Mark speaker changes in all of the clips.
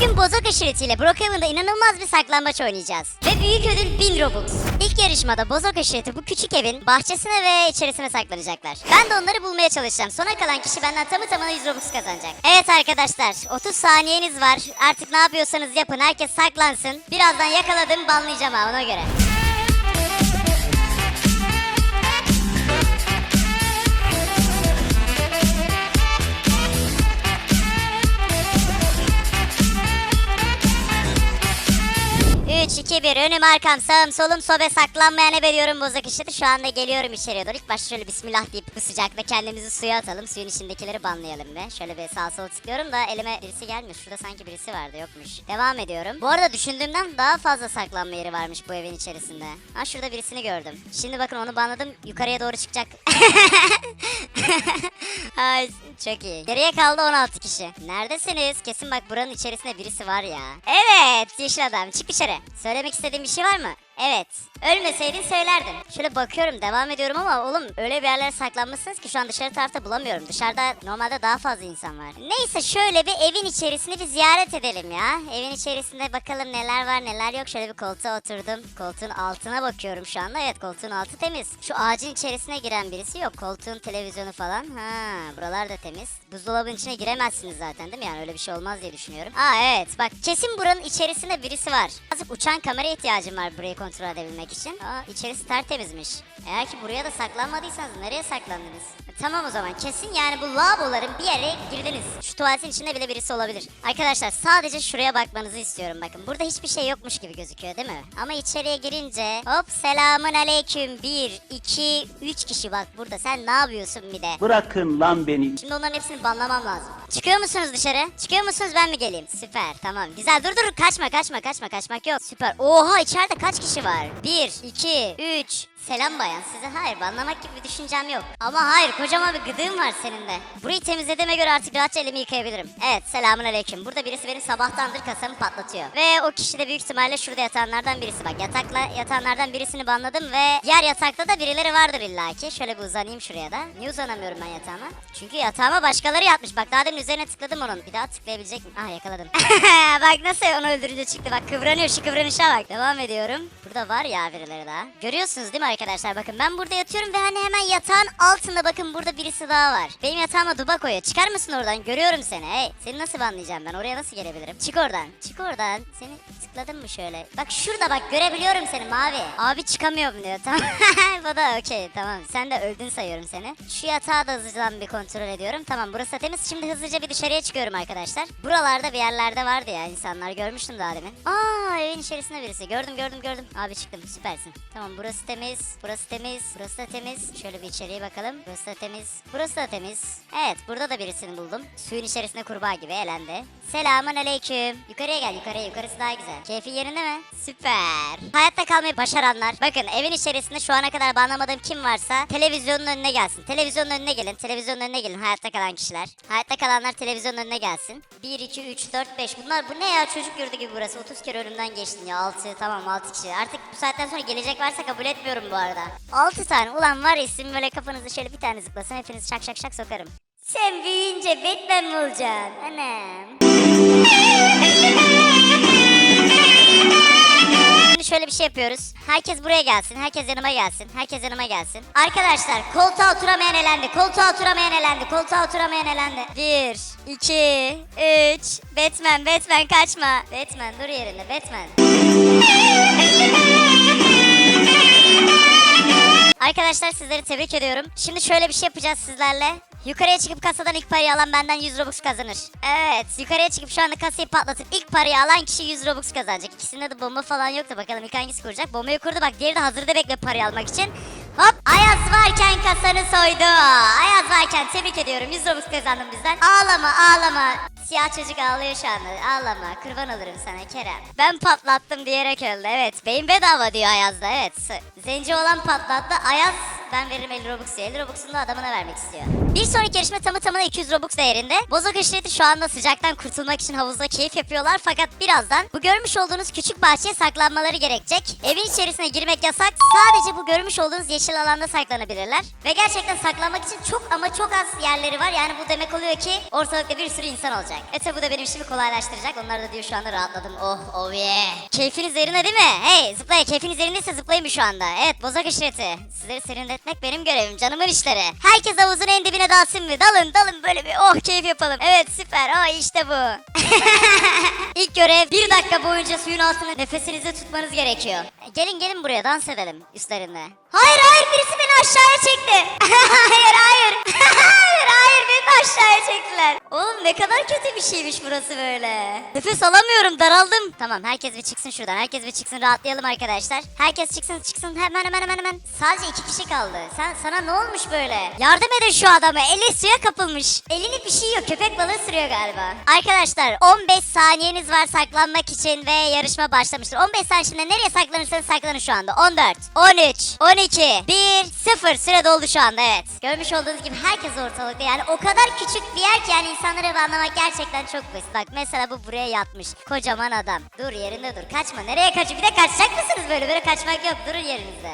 Speaker 1: Bugün bozok aşiretiyle Brookhaven'da inanılmaz bir saklambaç oynayacağız. Ve büyük ödül 1000 Robux. İlk yarışmada bozok aşireti bu küçük evin bahçesine ve içerisine saklanacaklar. Ben de onları bulmaya çalışacağım. Sona kalan kişi benden tamı tamına 100 Robux kazanacak. Evet arkadaşlar 30 saniyeniz var. Artık ne yapıyorsanız yapın. Herkes saklansın. Birazdan yakaladım banlayacağım ha ona göre. Üç, iki, bir. Önüm, arkam, sağım, solum, sobe saklanmayan ebediyorum bozak işleri. Şu anda geliyorum içeriye doğru. İlk başta şöyle bismillah deyip bu sıcakta kendimizi suya atalım. Suyun içindekileri banlayalım be. Şöyle bir sağ sol tıklıyorum da elime birisi gelmiyor. Şurada sanki birisi vardı yokmuş. Devam ediyorum. Bu arada düşündüğümden daha fazla saklanma yeri varmış bu evin içerisinde. Ha şurada birisini gördüm. Şimdi bakın onu banladım. Yukarıya doğru çıkacak. Ay çok iyi. Geriye kaldı 16 kişi. Neredesiniz? Kesin bak buranın içerisinde birisi var ya. Evet yeşil adam çık dışarı. Söylemek istediğin bir şey var mı? Evet. Ölmeseydin söylerdin. Şöyle bakıyorum devam ediyorum ama oğlum öyle bir yerlere saklanmışsınız ki şu an dışarı tarafta bulamıyorum. Dışarıda normalde daha fazla insan var. Neyse şöyle bir evin içerisini bir ziyaret edelim ya. Evin içerisinde bakalım neler var neler yok. Şöyle bir koltuğa oturdum. Koltuğun altına bakıyorum şu anda. Evet koltuğun altı temiz. Şu ağacın içerisine giren birisi yok. Koltuğun televizyonu falan. Ha buralar da temiz. Buzdolabının içine giremezsiniz zaten değil mi? Yani öyle bir şey olmaz diye düşünüyorum. Aa evet bak kesin buranın içerisinde birisi var. Azıcık uçan kamera ihtiyacım var burayı kontrol edebilmek için. Aa içerisi tertemizmiş. Eğer ki buraya da saklanmadıysanız nereye saklandınız? E, Tamam o zaman kesin yani bu lavaboların bir yere girdiniz. Şu tuvaletin içinde bile birisi olabilir. Arkadaşlar sadece şuraya bakmanızı istiyorum bakın. Burada hiçbir şey yokmuş gibi gözüküyor değil mi? Ama içeriye girince hop selamun aleyküm. Bir, iki, üç kişi bak burada. Sen ne yapıyorsun bir de?
Speaker 2: Bırakın lan beni.
Speaker 1: Şimdi onların hepsini banlamam lazım. Çıkıyor musunuz dışarı? Çıkıyor musunuz ben mi geleyim? Süper tamam. Güzel dur dur kaçma kaçma kaçma kaçmak yok. Süper. Oha içeride kaç kişi var? Bir, iki, üç. Selam bayan size hayır banlamak gibi bir düşüncem yok. Ama hayır kocaman bir gıdığım var senin de. Burayı temizlediğime göre artık rahatça elimi yıkayabilirim. Evet selamun aleyküm. Burada birisi benim sabahtandır kasamı patlatıyor. Ve o kişi de büyük ihtimalle şurada yatanlardan birisi. Bak yatakla yatanlardan birisini banladım ve diğer yatakta da birileri vardır illaki. Şöyle bir uzanayım şuraya da. Niye uzanamıyorum ben yatağıma? Çünkü yatağıma başkaları yatmış. Bak daha demin üzerine tıkladım onun. Bir daha tıklayabilecek miyim? Ah yakaladım. bak nasıl onu öldürünce çıktı. Bak kıvranıyor şu kıvranışa bak. Devam ediyorum. Burada var ya birileri daha. Görüyorsunuz değil mi arkadaşlar? Bakın ben burada yatıyorum ve hani hemen yatağın altında bakın burada birisi daha var. Benim yatağıma duba koyuyor. Çıkar mısın oradan? Görüyorum seni. Hey, seni nasıl banlayacağım ben? Oraya nasıl gelebilirim? Çık oradan. Çık oradan. Seni tıkladım mı şöyle? Bak şurada bak görebiliyorum seni mavi. Abi çıkamıyorum diyor. Tamam. Bu da okey tamam. Sen de öldün sayıyorum seni. Şu yatağı da hızlıdan bir kontrol ediyorum. Tamam burası temiz. Şimdi hızlıca bir dışarıya çıkıyorum arkadaşlar. Buralarda bir yerlerde vardı ya insanlar. Görmüştüm daha demin. Aa evin içerisinde birisi. Gördüm gördüm gördüm. Abi çıktım süpersin. Tamam burası temiz. Burası temiz. Burası da temiz. Şöyle bir içeriye bakalım. Burası da temiz. Burası da temiz. Evet burada da birisini buldum. Suyun içerisinde kurbağa gibi elendi. Selamun aleyküm. Yukarıya gel yukarıya. Yukarısı daha güzel. Keyfin yerinde mi? Süper. Hayatta kalmayı başaranlar. Bakın evin içerisinde şu ana kadar banlamadığım kim varsa televizyonun önüne gelsin. Televizyonun önüne gelin. Televizyonun önüne gelin. Hayatta kalan kişiler. Hayatta kalanlar televizyonun önüne gelsin. 1, 2, 3, 4, 5. Bunlar bu ne ya çocuk yurdu gibi burası. 30 kere önümden geçtin ya. 6 tamam 6 kişi. Artık bu saatten sonra gelecek varsa kabul etmiyorum bu arada. 6 tane. Ulan var ya isim böyle kafanızı şöyle bir tane zıplasın. Hepinizi şak şak şak sokarım. Sen büyüyünce Batman mi olacaksın? Anam. Şimdi şöyle bir şey yapıyoruz. Herkes buraya gelsin. Herkes yanıma gelsin. Herkes yanıma gelsin. Arkadaşlar koltuğa oturamayan elendi. Koltuğa oturamayan elendi. Koltuğa oturamayan elendi. Bir, iki, üç. Batman, Batman kaçma. Batman dur yerinde. Batman. Arkadaşlar sizleri tebrik ediyorum. Şimdi şöyle bir şey yapacağız sizlerle. Yukarıya çıkıp kasadan ilk parayı alan benden 100 Robux kazanır. Evet yukarıya çıkıp şu anda kasayı patlatıp ilk parayı alan kişi 100 Robux kazanacak. İkisinde de bomba falan yoktu bakalım ilk hangisi kuracak. Bombayı kurdu bak diğeri de hazırda bekle parayı almak için. Hop Ayaz varken kasanı soydu. Ayaz varken tebrik ediyorum 100 Robux kazandım bizden. Ağlama ağlama. Siyah çocuk ağlıyor şu anda. Ağlama kurban olurum sana Kerem. Ben patlattım diyerek öldü. Evet beyin bedava diyor Ayaz da evet. Zenci olan patlattı. Ayaz ben veririm 50 Robux diyor. 50 Robux'unu da adamına vermek istiyor. Bir sonraki yarışma tamı tamına 200 Robux değerinde. Bozok aşireti şu anda sıcaktan kurtulmak için havuzda keyif yapıyorlar fakat birazdan bu görmüş olduğunuz küçük bahçeye saklanmaları gerekecek. Evin içerisine girmek yasak. Sadece bu görmüş olduğunuz yeşil alanda saklanabilirler. Ve gerçekten saklanmak için çok ama çok az yerleri var. Yani bu demek oluyor ki ortalıkta bir sürü insan olacak. E tabi bu da benim işimi kolaylaştıracak. Onlar da diyor şu anda rahatladım. Oh oh yeah. Keyfiniz yerine değil mi? Hey zıplayın. Keyfiniz yerindeyse zıplayın şu anda. Evet bozak aşireti. Sizleri serinletmek benim görevim. Canımın işleri. Herkes havuzun en dibine dalsın mı? Dalın dalın böyle bir oh keyif yapalım. Evet süper. Oh işte bu. İlk görev bir dakika boyunca suyun altında nefesinizi tutmanız gerekiyor. Gelin gelin buraya dans edelim üstlerinde. Hayır hayır birisi beni aşağıya çekti. hayır hayır. hayır hayır beni aşağıya çektiler. Oğlum ne kadar kötü bir şeymiş burası böyle. Nefes alamıyorum daraldım. Tamam herkes bir çıksın şuradan. Herkes bir çıksın rahatlayalım arkadaşlar. Herkes çıksın çıksın hemen hemen hemen hemen. Sadece iki kişi kaldı. Sen sana ne olmuş böyle? Yardım edin şu adama. Eli suya kapılmış. Elini bir şey yiyor. Köpek balığı sürüyor galiba. Arkadaşlar 15 saniyeniz var saklanmak için ve yarışma başlamıştır. 15 saniye içinde nereye saklanırsanız saklanın şu anda. 14, 13, 12, 1, 0 süre doldu şu anda evet. Görmüş olduğunuz gibi herkes ortalıkta yani o kadar küçük bir yer ki yani insanları anlamak gerçekten çok basit. Bak mesela bu buraya yatmış. Kocaman adam. Dur yerinde dur. Kaçma. Nereye kaçıyor? Bir de kaçacak mısınız böyle? Böyle kaçmak yok. Durun yerinizde.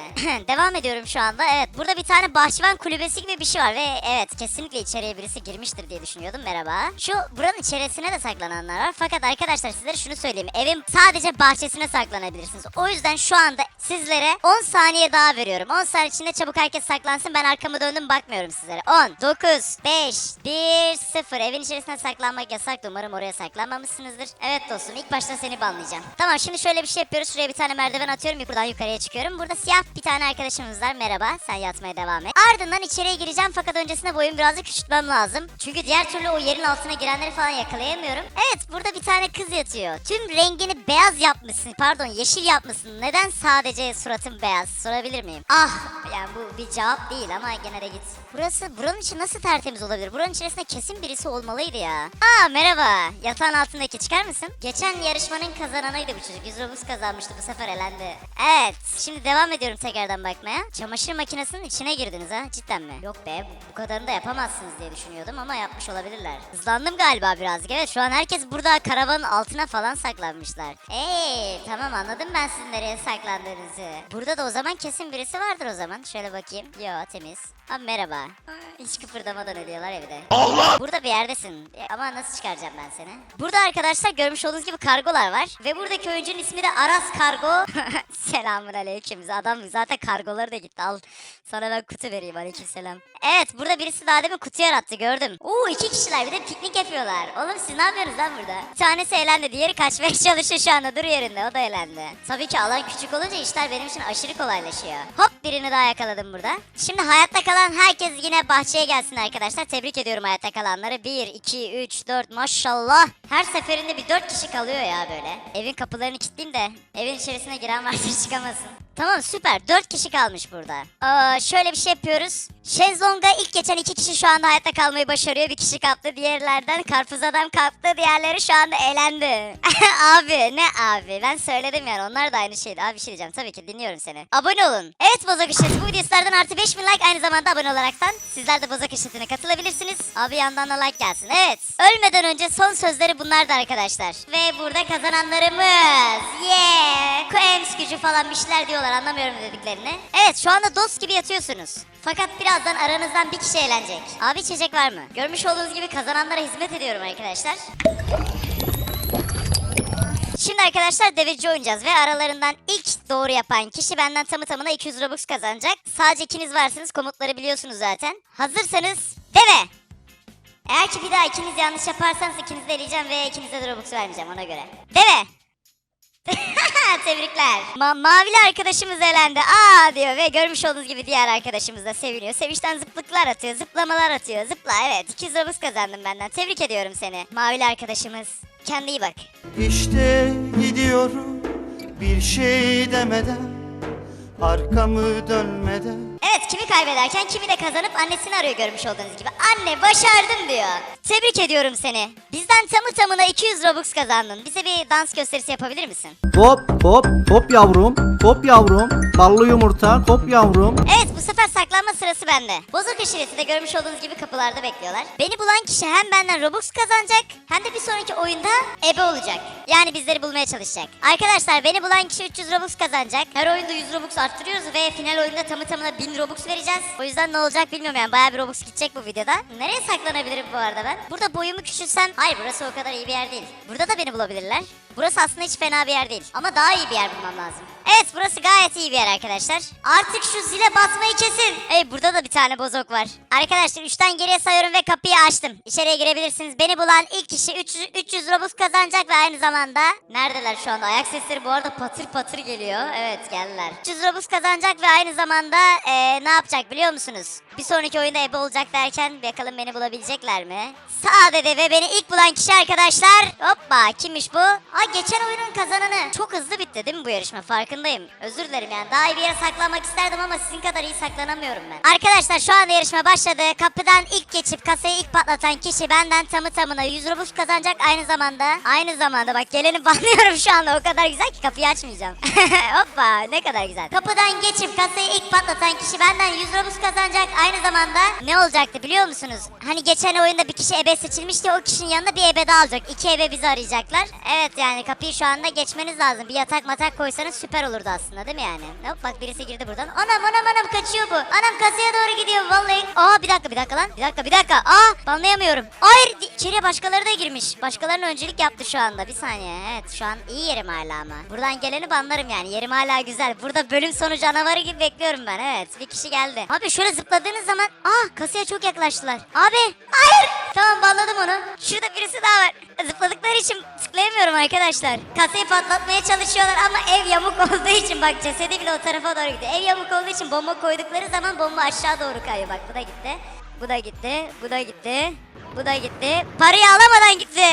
Speaker 1: Devam ediyorum şu anda. Evet burada bir tane bahçıvan kulübesi gibi bir şey var ve evet kesinlikle içeriye birisi girmiştir diye düşünüyordum. Merhaba. Şu buranın içerisine de saklananlar var. Fakat arkadaşlar sizlere şunu söyleyeyim. Evin sadece bahçesine saklanabilirsiniz. O yüzden şu anda sizlere 10 saniye daha veriyorum. 10 saniye içinde çabuk herkes saklansın. Ben arkamı döndüm bakmıyorum sizlere. 10, 9, 5, 1, 0. Evin içerisine saklanmak yasak. Umarım oraya saklanmamışsınızdır. Evet dostum ilk başta seni banlayacağım. Tamam şimdi şöyle bir şey yapıyoruz. Şuraya bir tane merdiven atıyorum. Buradan yukarıya çıkıyorum. Burada siyah bir tane arkadaşımız var. Merhaba. Sen yatmaya devam et. Ardından içeriye gireceğim fakat öncesinde boyumu birazcık küçültmem lazım. Çünkü diğer türlü o yerin altına girenleri falan yakalayamıyorum. Evet burada bir tane kız yatıyor. Tüm rengini beyaz yapmışsın. Pardon yeşil yapmışsın. Neden sadece suratın beyaz? Sorabilir miyim? Ah yani bu bir cevap değil ama gene de git. Burası buranın içi nasıl tertemiz olabilir? Buranın içerisinde kesin birisi olmalıydı ya. Aa merhaba. Yatağın altındaki çıkar mısın? Geçen yarışmanın kazananıydı bu çocuk. 100 Robux kazanmıştı bu sefer elendi. Evet. Şimdi devam ediyorum tekrardan bakmaya. Çamaşır makinesinin içine girdiniz ha. Cidden mi? Yok be bu, kadarını da yapamazsınız diye düşünüyordum ama yapmış olabilirler. Hızlandım galiba birazcık. Evet şu an herkes burada karavanın altına falan saklanmışlar. Eee tamam anladım ben sizin nereye saklandığınızı. Burada da o zaman kesin birisi vardır o zaman. Şöyle bakayım. Yo temiz. Abi merhaba. Hiç kıpırdamadan ödüyorlar evde. Burada bir yerdesin. E, Ama nasıl çıkaracağım ben seni? Burada arkadaşlar görmüş olduğunuz gibi kargolar var. Ve buradaki oyuncunun ismi de Aras Kargo. Selamun aleyküm. Adam zaten kargoları da gitti. Al sana ben kutu vereyim aleyküm selam. Evet burada birisi daha demin kutu yarattı gördüm. Oo iki kişiler bir de piknik yapıyorlar. Oğlum siz ne yapıyorsunuz lan burada? Bir tanesi eğlendi diğeri kaçmaya çalışıyor şu anda dur yerinde o da eğlendi. Tabii ki alan küçük olunca işler benim için aşırı kolaylaşıyor. Hop birini daha yakaladım burada. Şimdi hayatta kalan herkes yine bahçeye gelsin arkadaşlar. Tebrik ediyorum hayatta kalanları. 1, 2, 3, 4 maşallah. Her seferinde bir 4 kişi kalıyor ya böyle. Evin kapılarını kilitleyeyim de evin içerisine giren varsa çıkamasın. Tamam süper. 4 kişi kalmış burada. Aa, şöyle bir şey yapıyoruz. Şezlong'a ilk geçen iki kişi şu anda hayatta kalmayı başarıyor. Bir kişi kaptı diğerlerden. Karpuz adam kaptı. Diğerleri şu anda elendi. abi ne abi? Ben söyledim yani. Onlar da aynı şeydi. Abi bir şey diyeceğim. Tabii ki dinliyorum seni. Abone olun. Evet Bozok İşleti. Bu videolardan artı 5000 like aynı zamanda abone olaraktan sizler de Bozok İşleti'ne katılabilirsiniz. Abi yandan da like gelsin. Evet. Ölmeden önce son sözleri bunlardı arkadaşlar. Ve burada kazananlarımız. Yeah. Koems gücü falan bir şeyler diyorlar. Anlamıyorum dediklerini. Evet şu anda dost gibi yatıyorsunuz. Fakat birazdan aranızdan bir kişi eğlenecek. Abi içecek var mı? Görmüş olduğunuz gibi kazananlara hizmet ediyorum arkadaşlar. Şimdi arkadaşlar deveci oynayacağız ve aralarından ilk doğru yapan kişi benden tamı tamına 200 Robux kazanacak. Sadece ikiniz varsınız komutları biliyorsunuz zaten. Hazırsanız deve! Eğer ki bir daha ikiniz yanlış yaparsanız ikinizi eleyeceğim ve ikinize de Robux vermeyeceğim ona göre. Deve! Tebrikler. Ma- mavili arkadaşımız elendi. Aa diyor ve görmüş olduğunuz gibi diğer arkadaşımız da seviniyor. Sevinçten zıplıklar atıyor, zıplamalar atıyor. Zıpla evet. 200 Robux kazandın benden. Tebrik ediyorum seni. Mavili arkadaşımız. Kendine iyi bak.
Speaker 2: İşte gidiyorum bir şey demeden Arkamı dönmeden
Speaker 1: Evet kimi kaybederken kimi de kazanıp annesini arıyor görmüş olduğunuz gibi. Anne başardım diyor. Tebrik ediyorum seni. Bizden tamı tamına 200 Robux kazandın. Bize bir dans gösterisi yapabilir misin?
Speaker 3: Hop hop hop yavrum. Hop yavrum. Ballı yumurta. Hop yavrum.
Speaker 1: Evet bu sefer saklanma sırası bende. Bozok aşireti de görmüş olduğunuz gibi kapılarda bekliyorlar. Beni bulan kişi hem benden Robux kazanacak hem de bir sonraki oyunda ebe olacak. Yani bizleri bulmaya çalışacak. Arkadaşlar beni bulan kişi 300 Robux kazanacak. Her oyunda 100 Robux arttırıyoruz ve final oyunda tamı tamına 1000 Robux vereceğiz. O yüzden ne olacak bilmiyorum yani bayağı bir Robux gidecek bu videoda. Nereye saklanabilirim bu arada ben? Burada boyumu küçülsem... Hayır burası o kadar iyi bir yer değil. Burada da beni bulabilirler. Burası aslında hiç fena bir yer değil. Ama daha iyi bir yer bulmam lazım. Evet burası gayet iyi bir yer arkadaşlar. Artık şu zile basmayı kesin. Hey burada da bir tane bozok var. Arkadaşlar 3'ten geriye sayıyorum ve kapıyı açtım. İçeriye girebilirsiniz. Beni bulan ilk kişi 300, 300 Robux kazanacak ve aynı zamanda... Neredeler şu anda? Ayak sesleri bu arada patır patır geliyor. Evet geldiler. 300 Robux kazanacak ve aynı zamanda eee, ne yapacak biliyor musunuz? Bir sonraki oyunda ebe olacak derken bakalım beni bulabilecekler mi? Sadede ve beni ilk bulan kişi arkadaşlar. Hoppa kimmiş bu? Aa geçen oyunun kazananı. Çok hızlı bitti değil mi bu yarışma? Farkındayım. Özür dilerim yani. Daha iyi bir yere saklanmak isterdim ama sizin kadar iyi saklanamıyorum ben. Arkadaşlar şu anda yarışma başladı. Kapıdan ilk geçip kasayı ilk patlatan kişi benden tamı tamına 100 Robux kazanacak aynı zamanda. Aynı zamanda bak geleni banlıyorum şu anda. O kadar güzel ki kapıyı açmayacağım. Hoppa ne kadar güzel. Kapıdan geçip kasayı ilk patlatan kişi benden 100 Robux kazanacak. Aynı zamanda ne olacaktı biliyor musunuz? Hani geçen oyunda bir kişi ebe seçilmişti. O kişinin yanında bir ebe daha alacak. İki ebe bizi arayacaklar. Evet yani kapıyı şu anda geçmeniz lazım. Bir yatak matak koysanız süper olurdu aslında değil mi yani? Hop bak birisi girdi buradan. Anam anam anam kaçıyor bu. Anam kasaya doğru gidiyor vallahi. Aa bir dakika bir dakika lan. Bir dakika bir dakika. Aa banlayamıyorum. Hayır içeriye başkaları da girmiş. Başkalarına öncelik yaptı şu anda. Bir saniye. Evet şu an iyi yerim hala ama. Buradan geleni banlarım yani. Yerim hala güzel. Burada bölüm sonu canavarı gibi bekliyorum ben. Evet bir kişi geldi. Abi şöyle zıpladığınız zaman. Aa kasaya çok yaklaştılar. Abi hayır. Tamam banladım onu. Şurada birisi daha var. Zıpladıkları için tıklayamıyorum arkadaşlar. Kasayı patlatmaya çalışıyorlar ama ev yamuk olduğu için bak cesedi bile o tarafa doğru gidiyor. Ev yamuk olduğu için bomba koydukları zaman bomba aşağı doğru kayıyor. Bak bu da gitti. Bu da gitti. Bu da gitti. Bu da gitti. Parayı alamadan gitti.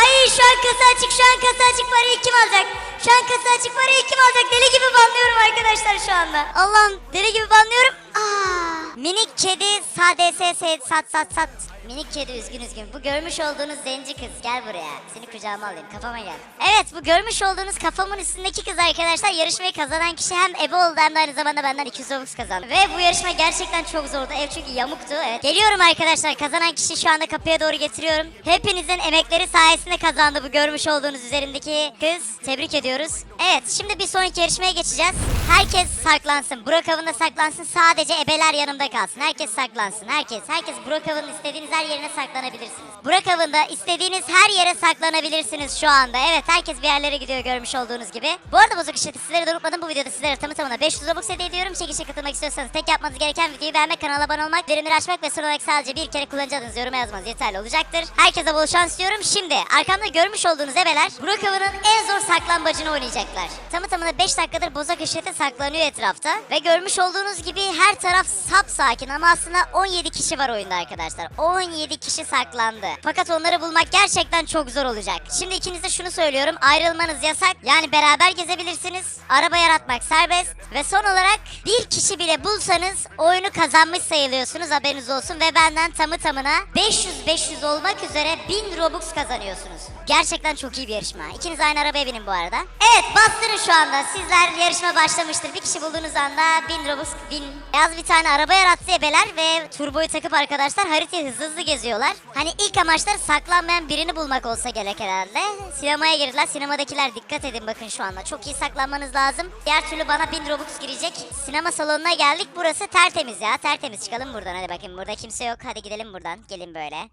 Speaker 1: Ay şu an kasa açık. Şu an kasa açık. Parayı kim alacak? Şu an kasa açık. Parayı kim alacak? Deli gibi banlıyorum arkadaşlar şu anda. Allah'ım deli gibi banlıyorum. Aa, minik kedi sadss sat sat sat. Minik kedi üzgün üzgün. Bu görmüş olduğunuz zenci kız gel buraya. Seni kucağıma alayım kafama gel. Evet bu görmüş olduğunuz kafamın üstündeki kız arkadaşlar yarışmayı kazanan kişi hem ebe oldu hem de aynı zamanda benden 200 Robux kazandı. Ve bu yarışma gerçekten çok zordu. Ev çünkü yamuktu. Evet. Geliyorum arkadaşlar kazanan kişi şu anda kapıya doğru getiriyorum. Hepinizin emekleri sayesinde kazandı bu görmüş olduğunuz üzerindeki kız. Tebrik ediyoruz. Evet şimdi bir sonraki yarışmaya geçeceğiz. Herkes saklansın. Burak avında saklansın. Sadece ebeler yanımda kalsın. Herkes saklansın. Herkes. Herkes Burak avının istediğiniz her yerine saklanabilirsiniz. Burak avında istediğiniz her yere saklanabilirsiniz şu anda. Evet herkes bir yerlere gidiyor görmüş olduğunuz gibi. Bu arada bozuk işleti sizlere de. Bu videoda sizlere tamı tamına 500 Robux hediye ediyorum. Çekişe katılmak istiyorsanız tek yapmanız gereken videoyu beğenmek, kanala abone olmak, bildirimleri açmak ve son olarak sadece bir kere kullanıcı adınızı yoruma yazmanız yeterli olacaktır. Herkese bol şans diyorum. Şimdi arkamda görmüş olduğunuz ebeler Burak avının en zor saklambacını oynayacaklar. Tamı tamına 5 dakikadır bozak işleti saklanıyor etrafta. Ve görmüş olduğunuz gibi her taraf sap sakin ama aslında 17 kişi var oyunda arkadaşlar. 17 kişi saklandı. Fakat onları bulmak gerçekten çok zor olacak. Şimdi ikinize şunu söylüyorum. Ayrılmanız yasak. Yani beraber gezebilirsiniz. Araba yaratmak serbest. Ve son olarak bir kişi bile bulsanız oyunu kazanmış sayılıyorsunuz. Haberiniz olsun. Ve benden tamı tamına 500-500 olmak üzere 1000 Robux kazanıyorsunuz. Gerçekten çok iyi bir yarışma. İkiniz aynı arabaya binin bu arada. Evet bastırın şu anda. Sizler yarışma başlamıştır. Bir kişi bulduğunuz anda 1000 Robux 1000. Beyaz bir tane araba yarattı ebeler ve turboyu takıp arkadaşlar haritayı hızlı hızlı geziyorlar. Hani ilk amaçları saklanmayan birini bulmak olsa gerek herhalde. Sinemaya girdiler. Sinemadakiler dikkat edin bakın şu anda. Çok iyi saklanmanız lazım. Diğer türlü bana 1000 Robux girecek. Sinema salonuna geldik. Burası tertemiz ya. Tertemiz. Çıkalım buradan. Hadi bakayım. Burada kimse yok. Hadi gidelim buradan. Gelin böyle.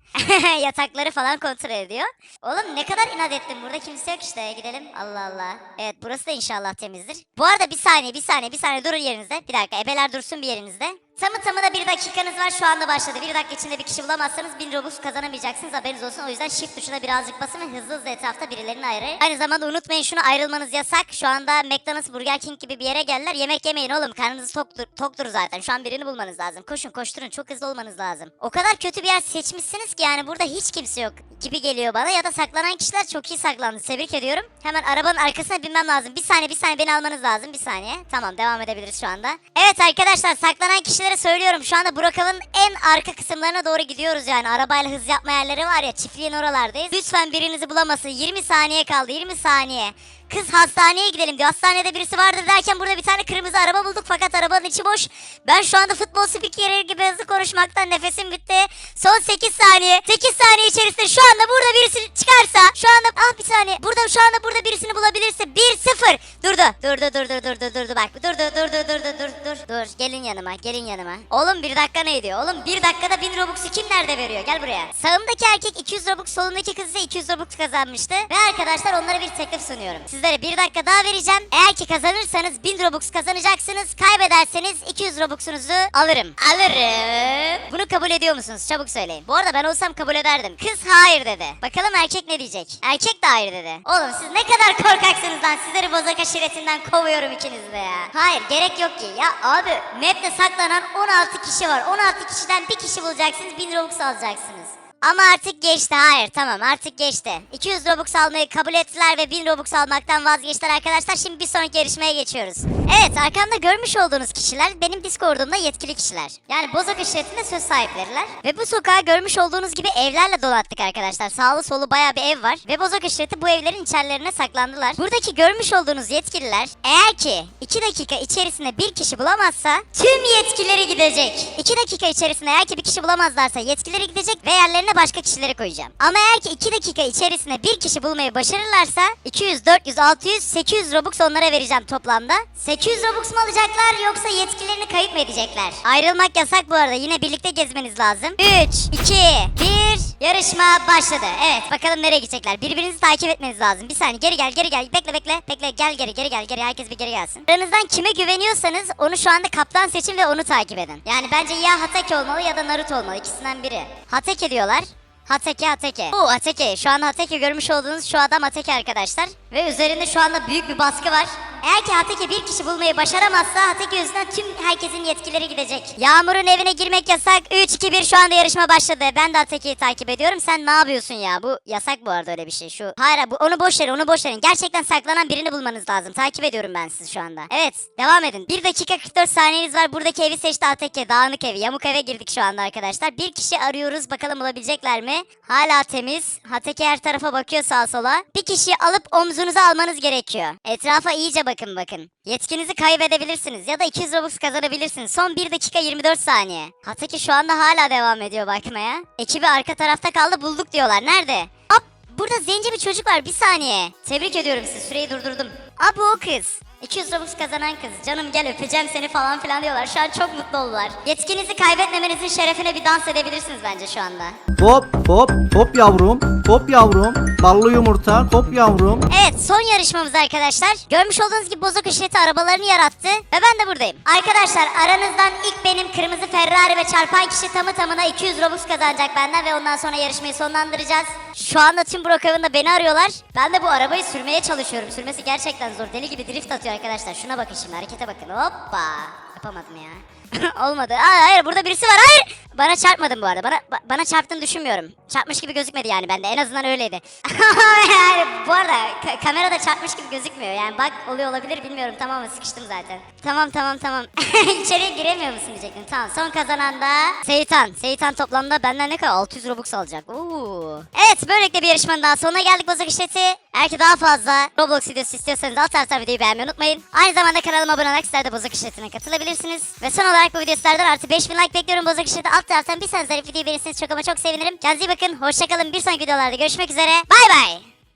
Speaker 1: Yatakları falan kontrol ediyor. Oğlum ne kadar inat ettim. Burada kimse yok işte. Gidelim. Allah Allah. Evet burası da inşallah temizdir. Bu arada bir saniye bir saniye bir saniye durun yerinizde. Bir dakika ebeler dursun bir yerinizde. Tamı tamına bir dakikanız var şu anda başladı. Bir dakika içinde bir kişi bulamazsanız 1000 Robux kazanamayacaksınız haberiniz olsun. O yüzden shift tuşuna birazcık basın ve hızlı hızlı etrafta birilerini ayırın. Aynı zamanda unutmayın şunu ayrılmanız yasak. Şu anda McDonald's, Burger King gibi bir yere geldiler. Yemek yemeyin oğlum karnınız toktur, toktur zaten. Şu an birini bulmanız lazım. Koşun koşturun çok hızlı olmanız lazım. O kadar kötü bir yer seçmişsiniz ki yani burada hiç kimse yok gibi geliyor bana. Ya da saklanan kişiler çok iyi saklandı. Tebrik ediyorum. Hemen arabanın arkasına binmem lazım. Bir saniye bir saniye beni almanız lazım. Bir saniye. Tamam devam edebiliriz şu anda. Evet arkadaşlar saklanan kişiler takipçilere söylüyorum. Şu anda Burakav'ın en arka kısımlarına doğru gidiyoruz yani. Arabayla hız yapma yerleri var ya çiftliğin oralardayız. Lütfen birinizi bulamasın. 20 saniye kaldı 20 saniye. Kız hastaneye gidelim diyor. Hastanede birisi vardır derken burada bir tane kırmızı araba bulduk fakat arabanın içi boş. Ben şu anda futbol spikeri gibi hızlı konuşmaktan nefesim bitti. Son 8 saniye. 8 saniye içerisinde şu anda burada birisi çıkarsa şu anda ah bir saniye. Burada şu anda burada birisini bulabilirse 1-0. Durdu. Durdu durdu durdu durdu bak. Durdu durdu durdu dur dur. Dur gelin yanıma gelin yanıma. Oğlum bir dakika ne diyor? Oğlum bir dakikada 1000 Robux'u kim nerede veriyor? Gel buraya. Sağımdaki erkek 200 Robux solundaki kız ise 200 Robux kazanmıştı. Ve arkadaşlar onlara bir teklif sunuyorum. Sizlere bir dakika daha vereceğim. Eğer ki kazanırsanız 1000 Robux kazanacaksınız. Kaybederseniz 200 Robux'unuzu alırım. Alırım. Bunu kabul ediyor musunuz? Çabuk söyleyin. Bu arada ben olsam kabul ederdim. Kız hayır dedi. Bakalım erkek ne diyecek? Erkek de hayır dedi. Oğlum siz ne kadar korkaksınız lan. Sizleri bozak aşiretinden kovuyorum ikiniz de ya. Hayır gerek yok ki. Ya abi map'te saklanan 16 kişi var. 16 kişiden bir kişi bulacaksınız. 1000 Robux alacaksınız. Ama artık geçti. Hayır tamam artık geçti. 200 Robux almayı kabul ettiler ve 1000 Robux almaktan vazgeçtiler arkadaşlar. Şimdi bir sonraki yarışmaya geçiyoruz. Evet arkamda görmüş olduğunuz kişiler benim Discord'umda yetkili kişiler. Yani Bozok işletinde söz sahipleriler. Ve bu sokağı görmüş olduğunuz gibi evlerle donattık arkadaşlar. Sağlı solu baya bir ev var. Ve Bozok işleti bu evlerin içerilerine saklandılar. Buradaki görmüş olduğunuz yetkililer eğer ki 2 dakika içerisinde bir kişi bulamazsa tüm yetkileri gidecek. 2 dakika içerisinde eğer ki bir kişi bulamazlarsa yetkileri gidecek ve yerlerine başka kişileri koyacağım. Ama eğer ki 2 dakika içerisinde bir kişi bulmayı başarırlarsa 200, 400, 600, 800 Robux onlara vereceğim toplamda. 800 Robux mu alacaklar yoksa yetkilerini kayıp mı edecekler? Ayrılmak yasak bu arada. Yine birlikte gezmeniz lazım. 3, 2, 1. Yarışma başladı. Evet bakalım nereye gidecekler. Birbirinizi takip etmeniz lazım. Bir saniye geri gel geri gel. Bekle bekle. Bekle gel geri geri gel geri. Herkes bir geri gelsin. Aranızdan kime güveniyorsanız onu şu anda kaptan seçin ve onu takip edin. Yani bence ya Hatake olmalı ya da Naruto olmalı. İkisinden biri. Hatake diyorlar. Hateke Hateke. Bu Hateke. Şu anda Hateke görmüş olduğunuz şu adam Hateke arkadaşlar. Ve üzerinde şu anda büyük bir baskı var. Eğer ki Hateke bir kişi bulmayı başaramazsa Hateke yüzünden tüm herkesin yetkileri gidecek. Yağmur'un evine girmek yasak. 3, 2, 1 şu anda yarışma başladı. Ben de Hateke'yi takip ediyorum. Sen ne yapıyorsun ya? Bu yasak bu arada öyle bir şey. Şu hayır bu onu boş verin onu boş verin. Gerçekten saklanan birini bulmanız lazım. Takip ediyorum ben sizi şu anda. Evet devam edin. 1 dakika 44 saniyeniz var. Buradaki evi seçti Hateke. Dağınık evi. Yamuk eve girdik şu anda arkadaşlar. Bir kişi arıyoruz. Bakalım bulabilecekler mi? Hala temiz. Hateke her tarafa bakıyor sağa sola. Bir kişiyi alıp omzunuza almanız gerekiyor. Etrafa iyice bakın bakın. Yetkinizi kaybedebilirsiniz ya da 200 Robux kazanabilirsiniz. Son 1 dakika 24 saniye. Hateke şu anda hala devam ediyor bakmaya. Ekibi arka tarafta kaldı bulduk diyorlar. Nerede? Hop burada zenci bir çocuk var bir saniye. Tebrik ediyorum sizi süreyi durdurdum. Aa bu o kız. 200 Robux kazanan kız. Canım gel öpeceğim seni falan filan diyorlar. Şu an çok mutlu oldular. Yetkinizi kaybetmemenizin şerefine bir dans edebilirsiniz bence şu anda.
Speaker 3: Hop hop hop yavrum. Hop yavrum. Ballı yumurta. Hop yavrum.
Speaker 1: Evet son yarışmamız arkadaşlar. Görmüş olduğunuz gibi bozuk işleti arabalarını yarattı ve ben de buradayım. Arkadaşlar aranızdan ilk benim kırmızı Ferrari ve çarpan kişi tamı tamına 200 Robux kazanacak benden ve ondan sonra yarışmayı sonlandıracağız. Şu anda tüm Burak da beni arıyorlar. Ben de bu arabayı sürmeye çalışıyorum. Sürmesi gerçekten zor. Deli gibi drift atıyor arkadaşlar. Şuna bakın şimdi harekete bakın. Hoppa. Yapamadım ya. Olmadı. Aa, hayır burada birisi var. Hayır. Bana çarpmadın bu arada. Bana ba- bana çarptığını düşünmüyorum. Çarpmış gibi gözükmedi yani bende. En azından öyleydi. yani bu arada ka- kamerada çarpmış gibi gözükmüyor. Yani bak oluyor olabilir bilmiyorum. Tamam mı? Sıkıştım zaten. Tamam tamam tamam. İçeriye giremiyor musun diyecektim. Tamam. Son kazanan da Seyitan. Seyitan toplamda benden ne kadar? 600 Robux alacak. Oo. Evet böylelikle bir yarışmanın daha sonuna geldik Bozuk İşleti. Eğer ki daha fazla Roblox videosu istiyorsanız alt taraftan videoyu beğenmeyi unutmayın. Aynı zamanda kanalıma abone olarak sizler de Bozuk İşleti'ne katılabilirsiniz. Ve son olarak bu video sizlerden artı 5000 like bekliyorum Bozuk İşleti. Alt taraftan bir sen zarif videoyu beğenirseniz çok ama çok sevinirim. Kendinize iyi bakın. Hoşçakalın. Bir sonraki videolarda görüşmek üzere. Bay bay.